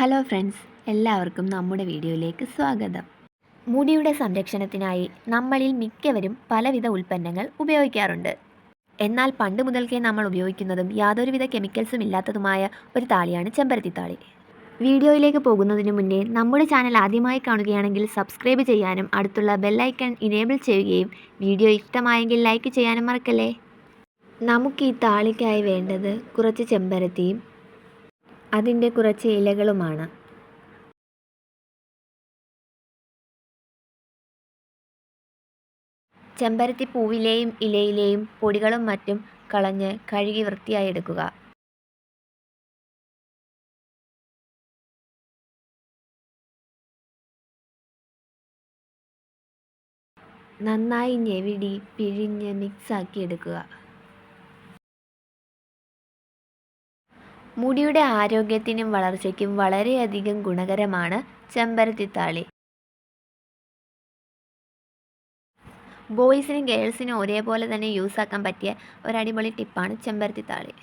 Hello friends എല്ലാവർക്കും നമ്മുടെ വീഡിയോയിലേക്ക് സ്വാഗതം. മുടിയുടെ സംരക്ഷണത്തിനായി നമ്മളിൽ മിക്കവരും പലവിധ ഉൽപ്പന്നങ്ങൾ ഉപയോഗിക്കാറുണ്ട്. എന്നാൽ പണ്ട് മുതൽക്കേ നമ്മൾ ഉപയോഗിക്കുന്നതും യാതൊരുവിധ കെമിക്കൽസും ഇല്ലാത്തതുമായ ഒരു താളിയാണ് ചെമ്പരത്തി താളി. വീഡിയോയിലേക്ക് പോകുന്നതിന് മുന്നേ നമ്മുടെ ചാനൽ ആദ്യമായി കാണുകയാണെങ്കിൽ സബ്സ്ക്രൈബ് ചെയ്യാനും അടുത്തുള്ള ബെല്ലൈക്കൺ ഇനേബിൾ ചെയ്യുകയും വീഡിയോ ഇഷ്ടമായെങ്കിൽ ലൈക്ക് ചെയ്യാനും മറക്കല്ലേ? നമുക്ക് ഈ താളിക്കായി വേണ്ടത് കുറച്ച് ചെമ്പരത്തിയും അതിന്റെ കുറച്ച് ഇലകളുമാണ്. ചെമ്പരത്തി പൂവിലെയും ഇലയിലെയും പൊടികളും മറ്റും കളഞ്ഞ് കഴുകി വൃത്തിയായി എടുക്കുക. നന്നായി ഞെവിടി പിഴിഞ്ഞ് മിക്സാക്കി എടുക്കുക. മുടിയുടെ ആരോഗ്യത്തിനും വളർച്ചയ്ക്കും വളരെയധികം ഗുണകരമാണ് ചെമ്പരത്തിത്താളി. ബോയ്സിനും ഗേൾസിനും ഒരേപോലെ തന്നെ യൂസ് ആക്കാൻ പറ്റിയ ഒരടിപൊളി ടിപ്പാണ് ചെമ്പരത്തിത്താളി.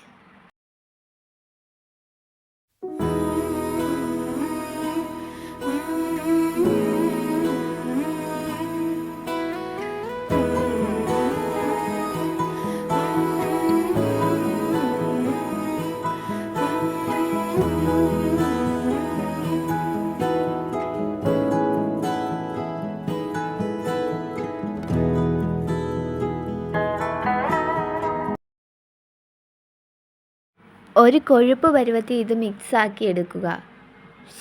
ഒരു കൊഴുപ്പ് പരുവത്തിൽ ഇത് മിക്സാക്കി എടുക്കുക.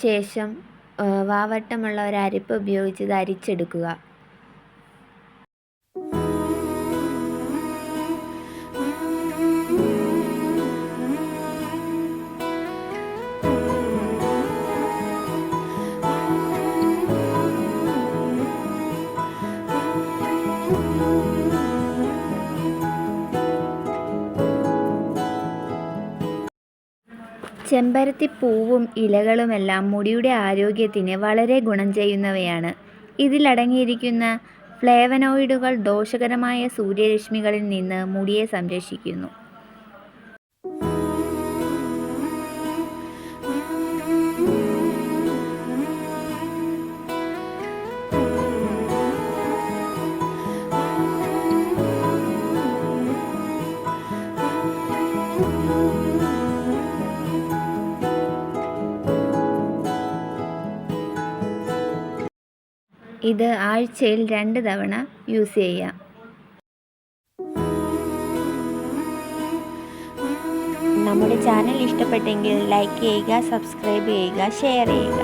ശേഷം വാവട്ടമുള്ള ഒരു അരിപ്പ് ഉപയോഗിച്ച് ഇത് അരിച്ചെടുക്കുക. ചെമ്പരത്തി പൂവും ഇലകളുമെല്ലാം മുടിയുടെ ആരോഗ്യത്തിന് വളരെ ഗുണം ചെയ്യുന്നവയാണ്. ഇതിലടങ്ങിയിരിക്കുന്ന ഫ്ലേവനോയിഡുകൾ ദോഷകരമായ സൂര്യരശ്മികളിൽ നിന്ന് മുടിയെ സംരക്ഷിക്കുന്നു. ഇത് ആഴ്ചയിൽ രണ്ട് തവണ യൂസ് ചെയ്യാം. നമ്മുടെ ചാനൽ ഇഷ്ടപ്പെട്ടെങ്കിൽ ലൈക്ക് ചെയ്യുക സബ്സ്ക്രൈബ് ചെയ്യുക ഷെയർ ചെയ്യുക.